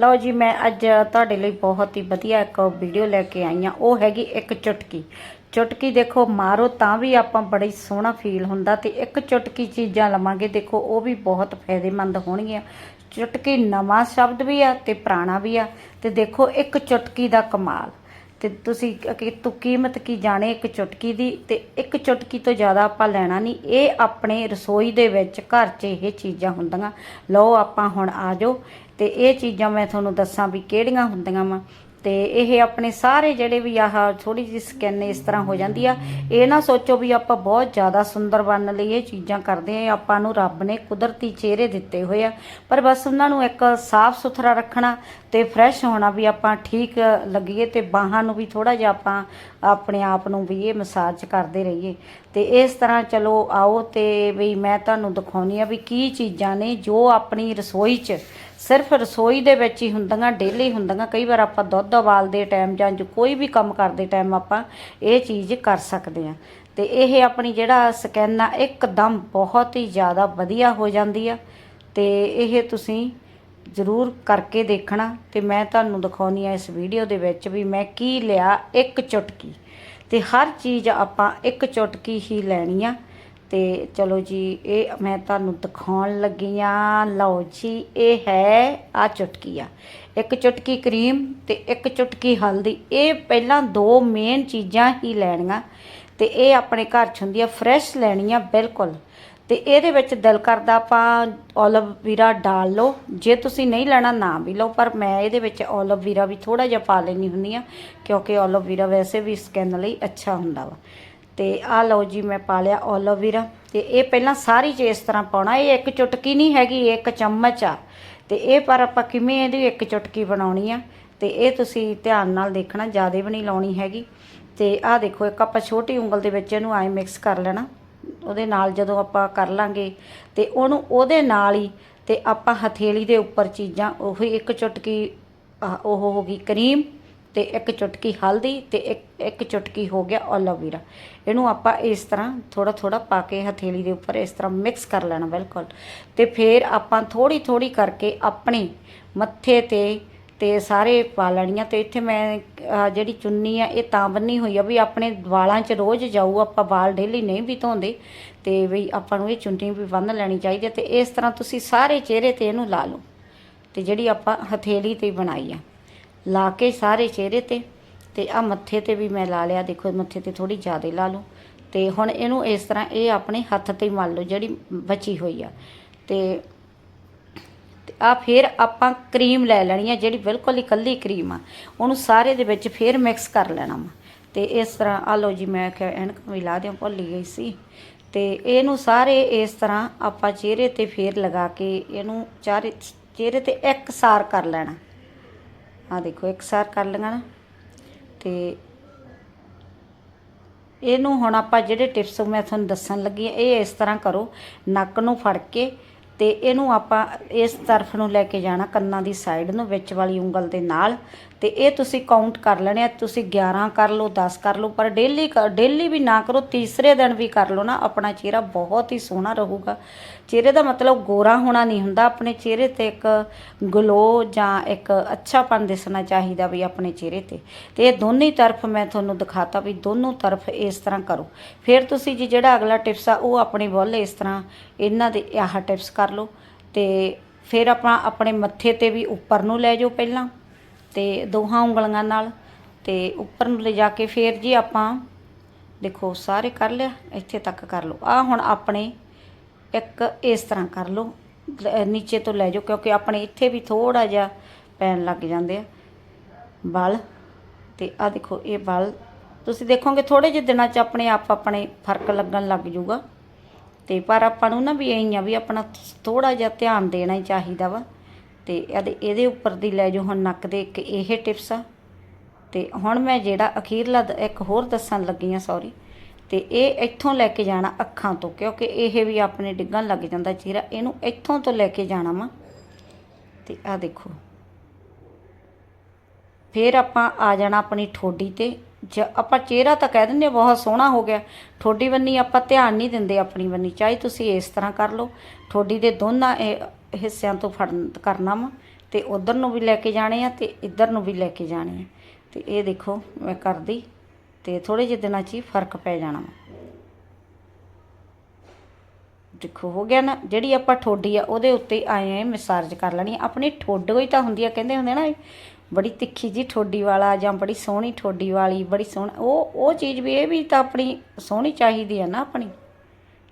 ਲਓ ਜੀ, ਮੈਂ ਅੱਜ ਤੁਹਾਡੇ ਲਈ ਬਹੁਤ ਹੀ ਵਧੀਆ ਇੱਕ ਵੀਡੀਓ ਲੈ ਕੇ ਆਈ ਆ ਉਹ ਹੈਗੀ ਇੱਕ ਚੁਟਕੀ। ਚੁਟਕੀ ਦੇਖੋ, ਮਾਰੋ ਤਾਂ ਵੀ ਆਪਾਂ ਬੜੀ ਸੋਹਣਾ ਫੀਲ ਹੁੰਦਾ ਤੇ ਇੱਕ ਚੁਟਕੀ ਚੀਜ਼ਾਂ ਲਵਾਂਗੇ, ਦੇਖੋ, ਉਹ ਵੀ ਬਹੁਤ ਫਾਇਦੇਮੰਦ ਹੋਣਗੀਆਂ। ਚੁਟਕੀ ਨਵਾਂ ਸ਼ਬਦ ਵੀ ਆ ਤੇ ਪੁਰਾਣਾ ਵੀ ਆ ਤੇ ਦੇਖੋ, ਇੱਕ ਚੁਟਕੀ ਦਾ ਕਮਾਲ। ਤੇ ਤੁਸੀਂ ਕਿ ਤੂੰ ਕੀਮਤ ਕੀ ਜਾਣੇ? ਇੱਕ ਚੁਟਕੀ ਦੀ ਤੇ ਇੱਕ ਚੁਟਕੀ ਤੋਂ ਜ਼ਿਆਦਾ ਆਪਾਂ ਲੈਣਾ ਨਹੀਂ। ਇਹ ਆਪਣੇ ਰਸੋਈ ਦੇ ਵਿੱਚ ਘਰ 'ਚ ਇਹ ਚੀਜ਼ਾਂ ਹੁੰਦੀਆਂ। ਲਓ ਆਪਾਂ ਹੁਣ ਆ ਜਾਓ ਤੇ ਇਹ ਚੀਜ਼ਾਂ ਮੈਂ ਤੁਹਾਨੂੰ ਦੱਸਾਂ ਵੀ ਕਿਹੜੀਆਂ ਹੁੰਦੀਆਂ ਵਾ। ਤੇ ਇਹ ਆਪਣੇ ਸਾਰੇ ਜਿਹੜੇ ਵੀ ਆਹ ਥੋੜੀ ਜਿਹੀ ਸਕਿਨ ਇਸ ਤਰ੍ਹਾਂ ਹੋ ਜਾਂਦੀ ਆ, ਇਹ ਨਾ ਸੋਚੋ ਵੀ ਆਪਾਂ ਬਹੁਤ ਜ਼ਿਆਦਾ ਸੁੰਦਰ ਬਣਨ ਲਈ ਇਹ ਚੀਜ਼ਾਂ ਕਰਦੇ ਆ ਆਪਾਂ ਨੂੰ ਰੱਬ ਨੇ ਕੁਦਰਤੀ ਚਿਹਰੇ ਦਿੱਤੇ ਹੋਏ ਆ, ਪਰ ਬਸ ਉਹਨਾਂ ਨੂੰ ਇੱਕ ਸਾਫ਼ ਸੁਥਰਾ ਰੱਖਣਾ ਤੇ ਫਰੈਸ਼ ਹੋਣਾ ਵੀ ਆਪਾਂ ਠੀਕ ਲੱਗੀਏ ਤੇ ਬਾਹਾਂ ਨੂੰ ਵੀ ਥੋੜਾ ਜਿਹਾ ਆਪਾਂ ਆਪਣੇ ਆਪ ਨੂੰ ਵੀ ਇਹ ਮਸਾਜ ਕਰਦੇ ਰਹੀਏ। ਤੇ ਇਸ ਤਰ੍ਹਾਂ ਚਲੋ ਆਓ ਤੇ ਵੀ ਮੈਂ ਤੁਹਾਨੂੰ ਦਿਖਾਉਣੀ ਆ ਵੀ ਕੀ ਚੀਜ਼ਾਂ ਨੇ ਜੋ ਆਪਣੀ ਰਸੋਈ 'ਚ ਸਿਰਫ ਰਸੋਈ ਦੇ ਵਿੱਚ ਹੀ ਹੁੰਦੀਆਂ ਡੇਲੀ ਹੁੰਦੀਆਂ। ਕਈ ਵਾਰ ਆਪਾਂ ਦੁੱਧ ਉਬਾਲਦੇ ਟਾਈਮ ਜਾਂ ਕੋਈ ਵੀ ਕੰਮ ਕਰਦੇ ਟਾਈਮ ਆਪਾਂ ਇਹ ਚੀਜ਼ ਕਰ ਸਕਦੇ ਆ ਤੇ ਇਹ ਆਪਣੀ ਜਿਹੜਾ ਸਕੈਨ ਆ, ਇੱਕਦਮ ਬਹੁਤ ਹੀ ਜ਼ਿਆਦਾ ਵਧੀਆ ਹੋ ਜਾਂਦੀ ਆ। ਤੇ ਇਹ ਤੁਸੀਂ ਜ਼ਰੂਰ ਕਰਕੇ ਦੇਖਣਾ। ਤੇ ਮੈਂ ਤੁਹਾਨੂੰ ਦਿਖਾਉਣੀ ਆ ਇਸ ਵੀਡੀਓ ਦੇ ਵਿੱਚ ਵੀ ਮੈਂ ਕੀ ਲਿਆ ਇੱਕ ਚੁਟਕੀ। ਤੇ ਹਰ ਚੀਜ਼ ਆਪਾਂ ਇੱਕ ਚੁਟਕੀ ਹੀ ਲੈਣੀ ਆ। ਤੇ ਚਲੋ ਜੀ, ਇਹ ਮੈਂ ਤੁਹਾਨੂੰ ਦਿਖਾਉਣ ਲੱਗੀ ਆ ਲਓ ਜੀ, ਇਹ ਹੈ ਆ ਚੁਟਕੀ ਆ। ਇੱਕ ਚੁਟਕੀ ਕਰੀਮ ਤੇ ਇੱਕ ਚੁਟਕੀ ਹਲਦੀ। ਇਹ ਪਹਿਲਾਂ ਦੋ ਮੇਨ ਚੀਜ਼ਾਂ ਹੀ ਲੈਣੀਆਂ ਤੇ ਇਹ ਆਪਣੇ ਘਰ ਚ ਹੁੰਦੀ ਆ ਫਰੈਸ਼ ਲੈਣੀ ਆ ਬਿਲਕੁਲ। ਤੇ ਇਹਦੇ ਵਿੱਚ ਦਿਲ ਕਰਦਾ ਆਪਾਂ ਓਲਵ ਵੀਰਾ ਡਾਲ ਲਓ। ਜੇ ਤੁਸੀਂ ਨਹੀਂ ਲੈਣਾ, ਨਾ ਵੀ ਲਓ, ਪਰ ਮੈਂ ਇਹਦੇ ਵਿੱਚ ਓਲਵ ਵੀਰਾ ਵੀ ਥੋੜਾ ਜਿਹਾ ਪਾ ਲੈਣੀ ਹੁੰਦੀ ਆ ਕਿਉਂਕਿ ਓਲਵ ਵੀਰਾ ਵੈਸੇ ਵੀ ਸਕਿਨ ਲਈ ਅੱਛਾ ਹੁੰਦਾ ਵਾ। ਤੇ ਆ ਲਓ ਜੀ ਮੈਂ ਪਾ ਲਿਆ ਓਲੋਵੀਰਾ ਤੇ ਇਹ ਪਹਿਲਾਂ ਸਾਰੀ ਚ ਇਸ ਤਰ੍ਹਾਂ ਪਾਉਣਾ, ਇਹ ਇੱਕ ਚੁਟਕੀ ਨਹੀਂ ਹੈਗੀ ਇੱਕ ਚਮਚ ਆ। ਤੇ ਇਹ ਪਰ ਆਪਾਂ ਕਿਵੇਂ ਇਹਦੀ ਇੱਕ ਚੁਟਕੀ ਬਣਾਉਣੀ ਆ? ਤੇ ਇਹ ਤੁਸੀਂ ਧਿਆਨ ਨਾਲ ਦੇਖਣਾ, ਜ਼ਿਆਦਾ ਵੀ ਨਹੀਂ ਲਾਉਣੀ ਹੈਗੀ। ਤੇ ਆਹ ਦੇਖੋ, ਇੱਕ ਆਪਾਂ ਛੋਟੀ ਉਂਗਲ ਦੇ ਵਿੱਚ ਇਹਨੂੰ ਐ ਮਿਕਸ ਕਰ ਲੈਣਾ। ਉਹਦੇ ਨਾਲ ਜਦੋਂ ਆਪਾਂ ਕਰ ਲਾਂਗੇ, ਤੇ ਉਹਨੂੰ ਉਹਦੇ ਨਾਲ ਹੀ ਤੇ ਆਪਾਂ ਹਥੇਲੀ ਦੇ ਉੱਪਰ ਚੀਜ਼ਾਂ, ਉਹੀ ਇੱਕ ਚੁਟਕੀ ਉਹ ਹੋ ਗਈ ਕਰੀਮ। ਤੇ ਇੱਕ ਚੁਟਕੀ ਹਲਦੀ ਤੇ ਇੱਕ ਇੱਕ ਚੁਟਕੀ ਹੋ ਗਿਆ ਓਲੋਵੀਰਾ ਇਹਨੂੰ ਆਪਾਂ ਇਸ ਤਰ੍ਹਾਂ ਥੋੜਾ ਥੋੜਾ ਪਾ ਕੇ ਹਥੇਲੀ ਦੇ ਉੱਪਰ ਇਸ ਤਰ੍ਹਾਂ ਮਿਕਸ ਕਰ ਲੈਣਾ ਬਿਲਕੁਲ। ਤੇ ਫਿਰ ਆਪਾਂ ਥੋੜੀ ਥੋੜੀ ਕਰਕੇ ਆਪਣੇ ਮੱਥੇ ਤੇ ਤੇ ਸਾਰੇ ਪਾ ਲੈਣੀਆਂ। ਤੇ ਇੱਥੇ ਮੈਂ ਜਿਹੜੀ ਚੁੰਨੀ ਆ, ਇਹ ਤਾਂ ਬੰਨੀ ਹੋਈ ਆ ਵੀ ਆਪਣੇ ਵਾਲਾਂ 'ਚ ਰੋਜ਼ ਜਾਊ, ਆਪਾਂ ਵਾਲ ਡੇਲੀ ਨਹੀਂ ਵੀ ਧੋਂਦੇ। ਤੇ ਵੀ ਆਪਾਂ ਨੂੰ ਇਹ ਚੁੰਨੀ ਵੀ ਬੰਨ ਲੈਣੀ ਚਾਹੀਦੀ ਹੈ ਤੇ ਇਸ ਤਰ੍ਹਾਂ ਤੁਸੀਂ ਸਾਰੇ ਚਿਹਰੇ ਤੇ ਇਹਨੂੰ ਲਾ ਲਓ। ਤੇ ਜਿਹੜੀ ਆਪਾਂ ਹਥੇਲੀ ਤੇ ਬਣਾਈ ਆ। ਲਾ ਕੇ ਸਾਰੇ ਚਿਹਰੇ ਤੇ ਤੇ ਆ ਮੱਥੇ ਤੇ ਵੀ ਮੈਂ ਲਾ ਲਿਆ। ਦੇਖੋ, ਮੱਥੇ ਤੇ ਥੋੜੀ ਜ਼ਿਆਦਾ ਲਾ ਲਓ। ਤੇ ਹੁਣ ਇਹਨੂੰ ਇਸ ਤਰ੍ਹਾਂ ਇਹ ਆਪਣੇ ਹੱਥ ਤੇ ਹੀ ਮਲ ਲਓ, ਜਿਹੜੀ ਬਚੀ ਹੋਈ ਆ। ਤੇ ਆ ਫਿਰ ਆਪਾਂ ਕਰੀਮ ਲੈ ਲੈਣੀ ਆ, ਜਿਹੜੀ ਬਿਲਕੁਲ ਹੀ ਕੱਲੀ ਕਰੀਮ ਆ। ਉਹਨੂੰ ਸਾਰੇ ਦੇ ਵਿੱਚ ਫਿਰ ਮਿਕਸ ਕਰ ਲੈਣਾ ਵਾ। ਤੇ ਇਸ ਤਰ੍ਹਾਂ ਆ ਲਓ ਜੀ, ਮੈਂ ਕਿਹਾ ਐਨਕ ਵੀ ਲਾ ਦਿਆਂ, ਭੁੱਲ ਗਈ ਸੀ। ਤੇ ਇਹਨੂੰ ਸਾਰੇ ਇਸ ਤਰ੍ਹਾਂ ਆਪਾਂ ਚਿਹਰੇ ਤੇ ਫੇਰ ਲਗਾ ਕੇ ਇਹਨੂੰ ਚਾਰੇ ਚਿਹਰੇ ਤੇ ਇੱਕ ਸਾਰ ਕਰ ਲੈਣਾ। ਆ ਦੇਖੋ ਇੱਕਸਾਰ ਕਰ ਲਗਾ ਨਾ। ਤੇ ਇਹਨੂੰ ਹੁਣ ਆਪਾਂ ਜਿਹੜੇ ਟਿਪਸ ਮੈਂ ਤੁਹਾਨੂੰ ਦੱਸਣ ਲੱਗੀ ਹਾਂ, ਇਹ ਇਸ ਤਰ੍ਹਾਂ ਕਰੋ, ਨੱਕ ਨੂੰ ਫੜ ਕੇ ਤੇ ਇਹਨੂੰ ਆਪਾਂ ਇਸ ਤਰਫ ਨੂੰ ਲੈ ਕੇ ਜਾਣਾ, ਕੰਨਾਂ ਦੀ ਸਾਈਡ ਨੂੰ, ਵਿੱਚ ਵਾਲੀ ਉਂਗਲ ਦੇ ਨਾਲ। ਤੇ ਇਹ ਤੁਸੀਂ ਕਾਊਂਟ ਕਰ ਲੈਣੇ ਆ, ਤੁਸੀਂ 11 ਕਰ ਲਓ 10 ਕਰ ਲਓ, ਪਰ ਡੇਲੀ ਡੇਲੀ ਵੀ ਨਾ ਕਰੋ, ਤੀਸਰੇ ਦਿਨ ਵੀ ਕਰ ਲਓ ਨਾ, ਆਪਣਾ ਚਿਹਰਾ ਬਹੁਤ ਹੀ ਸੋਹਣਾ ਰਹੂਗਾ। ਚਿਹਰੇ ਦਾ ਮਤਲਬ ਗੋਰਾ ਹੋਣਾ ਨਹੀਂ ਹੁੰਦਾ, ਆਪਣੇ ਚਿਹਰੇ ਤੇ ਇੱਕ ਗਲੋ ਜਾਂ ਇੱਕ ਅੱਛਾਪਨ ਦਿਸਣਾ ਚਾਹੀਦਾ ਵੀ ਆਪਣੇ ਚਿਹਰੇ ਤੇ। ਤੇ ਇਹ ਦੋਨੇ ਤਰਫ ਮੈਂ ਤੁਹਾਨੂੰ ਦਿਖਾਤਾ ਵੀ ਦੋਨੋਂ ਤਰਫ ਇਸ ਤਰ੍ਹਾਂ ਕਰੋ। ਫਿਰ ਤੁਸੀਂ ਜੀ ਜਿਹੜਾ ਅਗਲਾ ਟਿਪਸ ਆ, ਉਹ ਆਪਣੀ ਬੁੱਲ ਇਸ ਤਰ੍ਹਾਂ, ਇਹਨਾਂ ਦੇ ਆਹ ਟਿਪਸ ਕਰ ਲਓ ਤੇ ਫਿਰ ਆਪਾਂ ਆਪਣੇ ਮੱਥੇ ਤੇ ਵੀ ਉੱਪਰ ਨੂੰ ਲੈ ਜਾਓ ਪਹਿਲਾਂ। ਤੇ ਦੋਹਾਂ ਉਂਗਲੀਆਂ ਨਾਲ ਤੇ ਉੱਪਰ ਨੂੰ ਲਿਜਾ ਕੇ ਫਿਰ ਜੀ ਆਪਾਂ ਦੇਖੋ ਸਾਰੇ ਕਰ ਲਿਆ, ਇੱਥੇ ਤੱਕ ਕਰ ਲਓ। ਆ ਹੁਣ ਆਪਣੇ ਇੱਕ ਇਸ ਤਰ੍ਹਾਂ ਕਰ ਲਓ ਨੀਚੇ ਤੋਂ ਲੈ ਜਾਓ, ਕਿਉਂਕਿ ਆਪਣੇ ਇੱਥੇ ਵੀ ਥੋੜਾ ਜਿਹਾ ਪੈਣ ਲੱਗ ਜਾਂਦੇ ਆ ਬਲ। ਤੇ ਆ ਦੇਖੋ ਇਹ ਬਲ, ਤੁਸੀਂ ਦੇਖੋਗੇ ਥੋੜੇ ਜਿਹੇ ਦਿਨਾਂ 'ਚ ਆਪਣੇ ਆਪ ਆਪਣੇ ਫ਼ਰਕ ਲੱਗਣ ਲੱਗ ਜਾਊਗਾ। ਤੇ ਪਰ ਆਪਾਂ ਨੂੰ ਨਾ ਵੀ ਐਂ ਆ ਵੀ ਆਪਣਾ ਥੋੜਾ ਜਿਹਾ ਧਿਆਨ ਦੇਣਾ ਹੀ ਚਾਹੀਦਾ ਵਾ। ਤੇ ਇਹਦੇ ਇਹਦੇ ਉੱਪਰ ਦੀ ਲੈ ਜਾਓ ਹੁਣ ਨੱਕ ਦੇ ਇੱਕ ਇਹ ਟਿਪਸ ਆ। ਤੇ ਹੁਣ ਮੈਂ ਜਿਹੜਾ ਅਖੀਰਲਾ ਦ- ਇੱਕ ਹੋਰ ਦੱਸਣ ਲੱਗੀ ਆ ਸੌਰੀ ਤੇ ਇਹ ਇੱਥੋਂ ਲੈ ਕੇ ਜਾਣਾ ਅੱਖਾਂ ਤੋਂ, ਕਿਉਂਕਿ ਇਹ ਵੀ ਆਪਣੇ ਡਿੱਗਣ ਲੱਗ ਜਾਂਦਾ ਚਿਹਰਾ। ਇਹਨੂੰ ਇੱਥੋਂ ਤੋਂ ਲੈ ਕੇ ਜਾਣਾ ਵਾ। ਤੇ ਆ ਦੇਖੋ। ਫਿਰ ਆਪਾਂ ਆ ਜਾਣਾ ਆਪਣੀ ਠੋਡੀ ਤੇ। ਜ ਆਪਾਂ ਚਿਹਰਾ ਤਾਂ ਕਹਿ ਦਿੰਦੇ ਹਾਂ ਬਹੁਤ ਸੋਹਣਾ ਹੋ ਗਿਆ। ਠੋਡੀ ਬੰਨੀ ਆਪਾਂ ਧਿਆਨ ਨਹੀਂ ਦਿੰਦੇ ਆਪਣੀ ਬੰਨੀ। ਚਾਹੇ ਤੁਸੀਂ ਇਸ ਤਰ੍ਹਾਂ ਕਰ ਲਓ। ਠੋਡੀ ਦੇ ਦੋਨਾਂ ਇਹ ਹਿੱਸਿਆਂ ਤੋਂ ਫੜਨ, ਕਰਨਾ ਵਾ, ਤੇ ਉਧਰ ਨੂੰ ਵੀ ਲੈ ਕੇ ਜਾਣੇ ਆ ਤੇ ਇੱਧਰ ਨੂੰ ਵੀ ਲੈ ਕੇ ਜਾਣੇ ਆ। ਤੇ ਇਹ ਦੇਖੋ, ਮੈਂ ਕਰਦੀ, ਤੇ ਥੋੜੇ ਜਿਹੇ ਦਿਨਾਂ 'ਚ ਹੀ ਫ਼ਰਕ ਪੈ ਜਾਣਾ ਵਾ। ਦੇਖੋ, ਹੋ ਗਿਆ ਨਾ, ਜਿਹੜੀ ਆਪਾਂ ਠੋਡੀ ਆ, ਉਹਦੇ ਉੱਤੇ ਆਏ ਆਏ ਮਸਾਜ ਕਰ ਲੈਣੀ ਆ। ਆਪਣੀ ਠੋਡ ਹੋਈ ਤਾਂ ਹੁੰਦੀ ਆ, ਕਹਿੰਦੇ ਹੁੰਦੇ ਨਾ ਬੜੀ ਤਿੱਖੀ ਜੀ ਠੋਡੀ ਵਾਲਾ ਜਾਂ ਬੜੀ ਸੋਹਣੀ ਠੋਡੀ ਵਾਲੀ, ਬੜੀ ਸੋਹਣਾ, ਉਹ ਉਹ ਚੀਜ਼ ਵੀ, ਇਹ ਵੀ ਤਾਂ ਆਪਣੀ ਸੋਹਣੀ ਚਾਹੀਦੀ ਆ ਨਾ ਆਪਣੀ।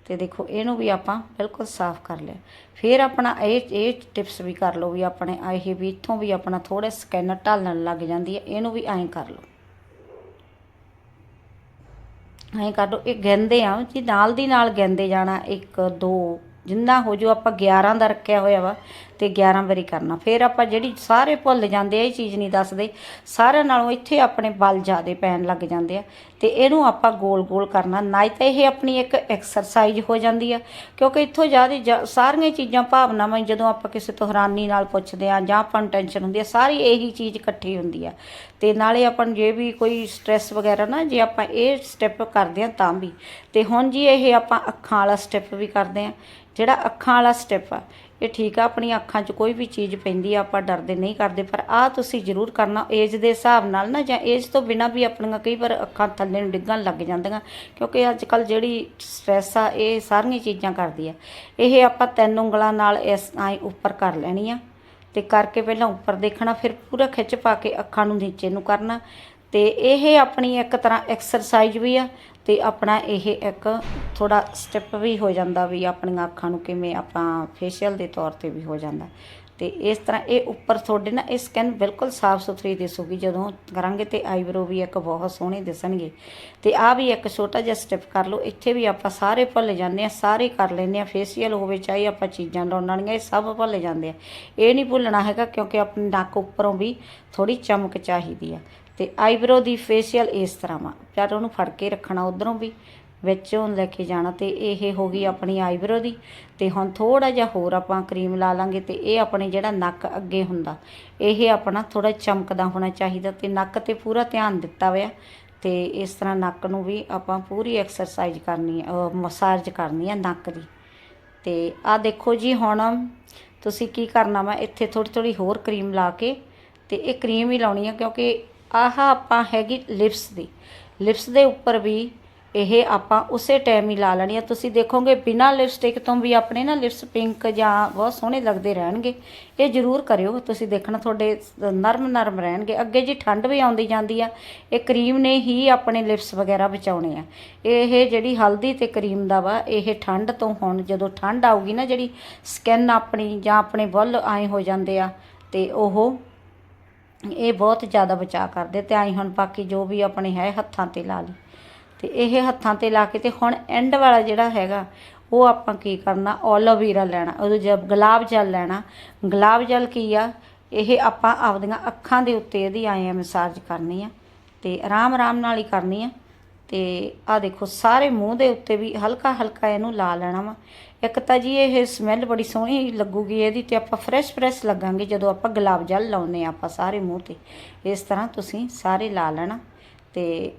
ਤੇ ਦੇਖੋ, ਇਹਨੂੰ ਵੀ ਆਪਾਂ ਬਿਲਕੁਲ ਸਾਫ਼ ਕਰ ਲਿਆ। ਫਿਰ ਆਪਣਾ ਇਹ ਇਹ ਟਿਪਸ ਵੀ ਕਰ ਲਓ ਵੀ ਆਪਣੇ, ਇਹ ਵੀ ਇੱਥੋਂ ਵੀ ਆਪਣਾ ਥੋੜਾ ਸਕੈਨਰ ਢਾਲਣ ਲੱਗ ਜਾਂਦੀ ਹੈ, ਇਹਨੂੰ ਵੀ ਐਂ ਕਰ ਲਓ। ਐਂ ਕਰ ਲਓ, ਇਹ ਗੈਂਦੇ ਆ, ਜੀ ਨਾਲ ਦੀ ਨਾਲ ਗੈਂਦੇ ਜਾਣਾ 1 2 ਜਿੰਨਾ ਹੋ ਜੋ ਆਪਾਂ 11 ਦਾ ਰੱਖਿਆ ਹੋਇਆ ਵਾ ਤੇ 11 ਵਾਰੀ ਕਰਨਾ। ਫਿਰ ਆਪਾਂ ਜਿਹੜੀ ਸਾਰੇ ਭੁੱਲ ਜਾਂਦੇ ਆ, ਇਹ ਚੀਜ਼ ਨਹੀਂ ਦੱਸਦੇ। ਸਾਰਿਆਂ ਨਾਲੋਂ ਇੱਥੇ ਆਪਣੇ ਬਲ ਜ਼ਿਆਦੇ ਪੈਣ ਲੱਗ ਜਾਂਦੇ ਆ। ਤੇ ਇਹਨੂੰ ਆਪਾਂ ਗੋਲ ਗੋਲ ਕਰਨਾ। ਨਾ ਤਾਂ ਇਹ ਆਪਣੀ ਇੱਕ ਐਕਸਰਸਾਈਜ਼ ਹੋ ਜਾਂਦੀ ਆ। ਕਿਉਂਕਿ ਇੱਥੋਂ ਜ਼ਿਆਦਾ ਸਾਰੀਆਂ ਚੀਜ਼ਾਂ ਭਾਵਨਾਵਾਂ ਜਦੋਂ ਆਪਾਂ ਕਿਸੇ ਤੋਂ ਹੈਰਾਨੀ ਨਾਲ ਪੁੱਛਦੇ ਆ ਜਾਂ ਆਪਾਂ ਨੂੰ ਟੈਨਸ਼ਨ ਹੁੰਦੀ ਆ, ਸਾਰੀ ਇਹੀ ਚੀਜ਼ ਇਕੱਠੀ ਹੁੰਦੀ ਆ। ਤੇ ਨਾਲੇ ਆਪਾਂ ਨੂੰ ਜੇ ਵੀ ਕੋਈ ਸਟ੍ਰੈਸ ਵਗੈਰਾ ਨਾ, ਜੇ ਆਪਾਂ ਇਹ ਸਟੈਪ ਕਰਦੇ ਆ ਤਾਂ ਵੀ। ਤੇ ਹੁਣ ਜੀ ਇਹ ਆਪਾਂ ਅੱਖਾਂ ਵਾਲਾ ਸਟੈਪ ਵੀ ਕਰਦੇ ਆ। ਜਿਹੜਾ ਅੱਖਾਂ ਵਾਲਾ ਸਟੈਪ ਆ ਇਹ ਠੀਕ ਆ ਆਪਣੀ ਅੱਖਾਂ 'ਚ ਕੋਈ ਵੀ ਚੀਜ਼ ਪੈਂਦੀ ਆ, ਆਪਾਂ ਡਰਦੇ ਨਹੀਂ ਕਰਦੇ, ਪਰ ਆ ਤੁਸੀਂ ਜ਼ਰੂਰ ਕਰਨਾ ਏਜ ਦੇ ਹਿਸਾਬ ਨਾਲ ਨਾ, ਜਾਂ ਏਜ ਤੋਂ ਬਿਨਾ ਵੀ ਆਪਣੀਆਂ ਕਈ ਵਾਰ ਅੱਖਾਂ ਥੱਲੇ ਨੂੰ ਡਿੱਗਣ ਲੱਗ ਜਾਂਦੀਆਂ, ਕਿਉਂਕਿ ਅੱਜ ਕੱਲ ਜਿਹੜੀ ਸਟ੍ਰੈਸ ਆ, ਇਹ ਸਾਰੀਆਂ ਚੀਜ਼ਾਂ ਕਰਦੀ ਆ। ਇਹ ਆਪਾਂ ਤਿੰਨ ਉਂਗਲਾਂ ਨਾਲ ਇਸ ਆਈ ਉੱਪਰ ਕਰ ਲੈਣੀ ਆ, ਤੇ ਕਰਕੇ ਪਹਿਲਾਂ ਉੱਪਰ ਦੇਖਣਾ, ਫਿਰ ਪੂਰਾ ਖਿੱਚ ਪਾ ਕੇ ਅੱਖਾਂ ਨੂੰ ਨੀਚੇ ਨੂੰ ਕਰਨਾ, ਤੇ ਇਹ ਆਪਣੀ ਇੱਕ ਤਰ੍ਹਾਂ ਐਕਸਰਸਾਈਜ਼ ਵੀ ਆ ਅਤੇ ਆਪਣਾ ਇਹ ਇੱਕ ਥੋੜ੍ਹਾ ਸਟੈਪ ਵੀ ਹੋ ਜਾਂਦਾ ਵੀ ਆਪਣੀਆਂ ਅੱਖਾਂ ਨੂੰ ਕਿਵੇਂ ਆਪਾਂ ਫੇਸ਼ੀਅਲ ਦੇ ਤੌਰ ਤੇ ਵੀ ਹੋ ਜਾਂਦਾ। ਅਤੇ ਇਸ ਤਰ੍ਹਾਂ ਇਹ ਉੱਪਰ ਤੁਹਾਡੇ ਨਾ, ਇਹ ਸਕਿਨ ਬਿਲਕੁਲ ਸਾਫ਼ ਸੁਥਰੀ ਦਿਸੂਗੀ, ਜਦੋਂ ਕਰਾਂਗੇ ਤੇ ਆਈਬਰੋ ਵੀ ਇੱਕ ਬਹੁਤ ਸੋਹਣੇ ਦਿਸਣਗੇ। ਤੇ ਆ ਵੀ ਇੱਕ ਛੋਟਾ ਜਿਹਾ ਸਟੈਪ ਕਰ ਲਓ, ਇੱਥੇ ਵੀ ਆਪਾਂ ਸਾਰੇ ਭੁੱਲ ਜਾਂਦੇ ਆ ਸਾਰੇ ਕਰ ਲੈਂਦੇ ਆ ਫੇਸ਼ੀਅਲ ਹੋਵੇ ਚਾਹੇ ਆਪਾਂ ਚੀਜ਼ਾਂ ਲਾਉਣ ਇਹ ਸਭ ਭੁੱਲ ਜਾਂਦੇ ਆ ਇਹ ਨਹੀਂ ਭੁੱਲਣਾ ਹੈਗਾ ਕਿਉਂਕਿ ਆਪਣੇ ਨੱਕ ਉੱਪਰੋਂ ਵੀ ਥੋੜੀ ਚਮਕ ਚਾਹੀਦੀ ਆ। ਤੇ ਆਈਬਰੋ ਦੀ ਫੇਸ਼ੀਅਲ ਇਸ ਤਰ੍ਹਾਂ ਵਾ। ਪਿਆਰ ਉਹਨੂੰ ਫੜ ਕੇ ਰੱਖਣਾ ਉਧਰੋਂ ਵੀ, ਵਿੱਚੋਂ ਲੈ ਕੇ ਜਾਣਾ ਤੇ ਇਹ ਹੋ ਗਈ ਆਪਣੀ ਆਈਬਰੋ ਦੀ। ਤੇ ਹੁਣ ਥੋੜਾ ਜਿਹਾ ਹੋਰ ਆਪਾਂ ਕਰੀਮ ਲਾ ਲਾਂਗੇ ਤੇ ਇਹ ਆਪਣੇ ਜਿਹੜਾ ਨੱਕ ਅੱਗੇ ਹੁੰਦਾ, ਇਹ ਆਪਣਾ ਥੋੜਾ ਚਮਕਦਾ ਹੋਣਾ ਚਾਹੀਦਾ ਤੇ ਨੱਕ ਤੇ ਪੂਰਾ ਧਿਆਨ ਦਿੱਤਾ ਹੋਇਆ। ਤੇ ਇਸ ਤਰ੍ਹਾਂ ਨੱਕ ਨੂੰ ਵੀ ਆਪਾਂ ਪੂਰੀ ਐਕਸਰਸਾਈਜ਼ ਕਰਨੀ ਹੈ ਮਸਾਜ ਕਰਨੀ ਹੈ ਨੱਕ ਦੀ। ਤੇ ਆ ਦੇਖੋ ਜੀ ਹੁਣ ਤੁਸੀਂ ਕੀ ਕਰਨਾ ਵਾ, ਇੱਥੇ ਥੋੜੀ ਥੋੜੀ ਹੋਰ ਕਰੀਮ ਲਾ ਕੇ ਤੇ ਇਹ ਕਰੀਮ ਹੀ ਲਾਉਣੀ ਆ ਕਿਉਂਕਿ ਆਹ ਆਪਾਂ ਹੈਗੀ ਲਿਪਸ ਦੀ। ਲਿਪਸ ਦੇ ਉੱਪਰ ਵੀ ਇਹ ਆਪਾਂ ਉਸੇ ਟਾਈਮ ਹੀ ਲਾ ਲੈਣੀ ਆ। ਤੁਸੀਂ ਦੇਖੋਗੇ ਬਿਨਾਂ ਲਿਪਸਟਿਕ ਤੋਂ ਵੀ ਆਪਣੇ ਨਾ ਲਿਪਸ ਪਿੰਕ ਜਾਂ ਬਹੁਤ ਸੋਹਣੇ ਲੱਗਦੇ ਰਹਿਣਗੇ। ਇਹ ਜ਼ਰੂਰ ਕਰਿਓ, ਤੁਸੀਂ ਦੇਖਣਾ ਤੁਹਾਡੇ ਨਰਮ ਨਰਮ ਰਹਿਣਗੇ। ਅੱਗੇ ਜੀ ਠੰਡ ਵੀ ਆਉਂਦੀ ਜਾਂਦੀ ਆ। ਇਹ ਕਰੀਮ ਨੇ ਹੀ ਆਪਣੇ ਲਿਪਸ ਵਗੈਰਾ ਬਚਾਉਣੇ ਆ। ਇਹ ਜਿਹੜੀ ਹਲਦੀ ਤੇ ਕਰੀਮ ਦਾ ਵਾ, ਇਹ ਠੰਡ ਤੋਂ ਹੁਣ ਜਦੋਂ ਠੰਡ ਆਊਗੀ ਨਾ ਜਿਹੜੀ ਸਕਿਨ ਆਪਣੀ ਜਾਂ ਆਪਣੇ ਬੁੱਲ ਆਏ ਹੋ ਜਾਂਦੇ ਆ, ਤੇ ਉਹ ਇਹ ਬਹੁਤ ਜ਼ਿਆਦਾ ਬਚਾਅ ਕਰਦੇ ਤੇ ਆਈ ਹੁਣ ਬਾਕੀ ਜੋ ਵੀ ਆਪਣੇ ਹੈ ਹੱਥਾਂ ਤੇ ਲਾ ਲਈ। ਤੇ ਇਹ ਹੱਥਾਂ ਤੇ ਲਾ ਕੇ ਤੇ ਹੁਣ ਐਂਡ ਵਾਲਾ ਜਿਹੜਾ ਹੈਗਾ, ਉਹ ਆਪਾਂ ਕੀ ਕਰਨਾ ਓਲੋਵੀਰਾ ਲੈਣਾ, ਉਹਦੇ ਜਬ ਗੁਲਾਬ ਜਲ ਲੈਣਾ। ਗੁਲਾਬ ਜਲ ਕੀ ਆ, ਇਹ ਆਪਾਂ ਆਪਦੀਆਂ ਅੱਖਾਂ ਦੇ ਉੱਤੇ ਇਹਦੀ ਆਏ ਆ ਮਸਾਜ ਕਰਨੀ ਆ ਤੇ ਆਰਾਮ ਆਰਾਮ ਨਾਲ ਹੀ ਕਰਨੀ ਆ। ਤੇ ਆ ਦੇਖੋ, ਸਾਰੇ ਮੂੰਹ ਦੇ ਉੱਤੇ ਵੀ ਹਲਕਾ ਹਲਕਾ ਇਹਨੂੰ ਲਾ ਲੈਣਾ ਵਾ। ਇੱਕ ਤਾਂ ਜੀ ਇਹ ਸਮੈਲ ਬੜੀ ਸੋਹਣੀ ਲੱਗੂਗੀ ਇਹਦੀ ਤੇ ਆਪਾਂ ਫਰੈਸ਼ ਫਰੈਸ਼ ਲੱਗਾਂਗੇ ਜਦੋਂ ਆਪਾਂ ਗੁਲਾਬ ਜਲ ਲਾਉਨੇ ਆ ਆਪਾਂ ਸਾਰੇ ਮੂੰਹ ਤੇ। ਇਸ ਤਰ੍ਹਾਂ ਤੁਸੀਂ ਸਾਰੇ ਲਾ ਲੈਣਾ ਤੇ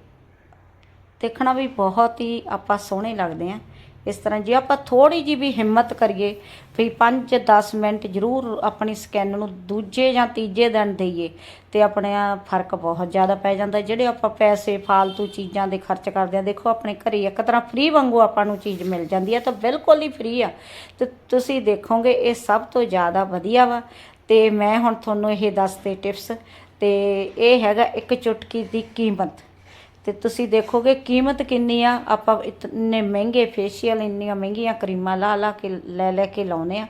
ਦੇਖਣਾ ਵੀ ਬਹੁਤ ਹੀ ਆਪਾਂ ਸੋਹਣੇ ਲੱਗਦੇ ਆ ਇਸ ਤਰ੍ਹਾਂ ਜੇ ਆਪਾਂ ਥੋੜੀ ਜੀ ਵੀ ਹਿੰਮਤ ਕਰੀਏ, ਵੀ 5-10 ਮਿੰਟ ਜ਼ਰੂਰ ਆਪਣੀ ਸਕਿਨ ਨੂੰ ਦੂਜੇ ਜਾਂ ਤੀਜੇ ਦਿਨ ਦਈਏ, ਤੇ ਆਪਣੇ ਫ਼ਰਕ ਬਹੁਤ ਜ਼ਿਆਦਾ ਪੈ ਜਾਂਦਾ। ਜਿਹੜੇ ਆਪਾਂ ਪੈਸੇ, ਫਾਲਤੂ ਚੀਜ਼ਾਂ ਦੇ ਖਰਚ ਕਰਦੇ ਆ, ਦੇਖੋ ਆਪਣੇ ਘਰੇ ਇੱਕ ਤਰ੍ਹਾਂ ਫ੍ਰੀ ਵਾਂਗੂ ਆਪਾਂ ਨੂੰ ਚੀਜ਼ ਮਿਲ ਜਾਂਦੀ ਆ, ਤਾਂ ਬਿਲਕੁਲ ਹੀ ਫ੍ਰੀ ਆ। ਤੇ ਤੁਸੀਂ ਦੇਖੋਗੇ ਇਹ ਸਭ ਤੋਂ ਜ਼ਿਆਦਾ ਵਧੀਆ ਵਾ। ਤੇ ਮੈਂ ਹੁਣ ਤੁਹਾਨੂੰ ਇਹ ਦੱਸਦੇ ਟਿਪਸ ਤੇ ਇਹ ਹੈਗਾ ਇੱਕ ਚੁਟਕੀ ਦੀ ਕੀਮਤ। ਤੇ ਤੁਸੀਂ ਦੇਖੋਗੇ ਕੀਮਤ ਕਿੰਨੀ ਆ, ਆਪਾਂ ਇਤਨੇ ਮਹਿੰਗੇ ਫੇਸ਼ੀਅਲ ਇੰਨੀਆਂ ਮਹਿੰਗੀਆਂ ਕਰੀਮਾਂ ਲਾ ਲਾ ਕੇ, ਲੈ ਲੈ ਕੇ ਲਾਉਨੇ ਆ।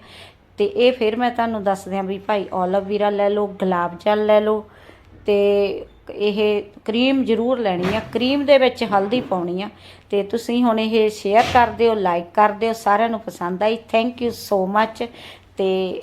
ਤੇ ਇਹ ਫਿਰ ਮੈਂ ਤੁਹਾਨੂੰ ਦੱਸਦਿਆਂ ਵੀ ਭਾਈ ਓਲਿਵ ਵੀਰਾ ਲੈ ਲਓ, ਗੁਲਾਬ ਜਲ ਲੈ ਲਓ, ਤੇ ਇਹ ਕਰੀਮ ਜ਼ਰੂਰ ਲੈਣੀ ਆ। ਕਰੀਮ ਦੇ ਵਿੱਚ ਹਲਦੀ ਪਾਉਣੀ ਆ। ਤੇ ਤੁਸੀਂ ਹੁਣ ਇਹ ਸ਼ੇਅਰ ਕਰ ਦਿਓ ਲਾਈਕ ਕਰ ਦਿਓ, ਸਾਰਿਆਂ ਨੂੰ ਪਸੰਦ ਆਈ। ਥੈਂਕ ਯੂ ਸੋ ਮੱਚ ਤੇ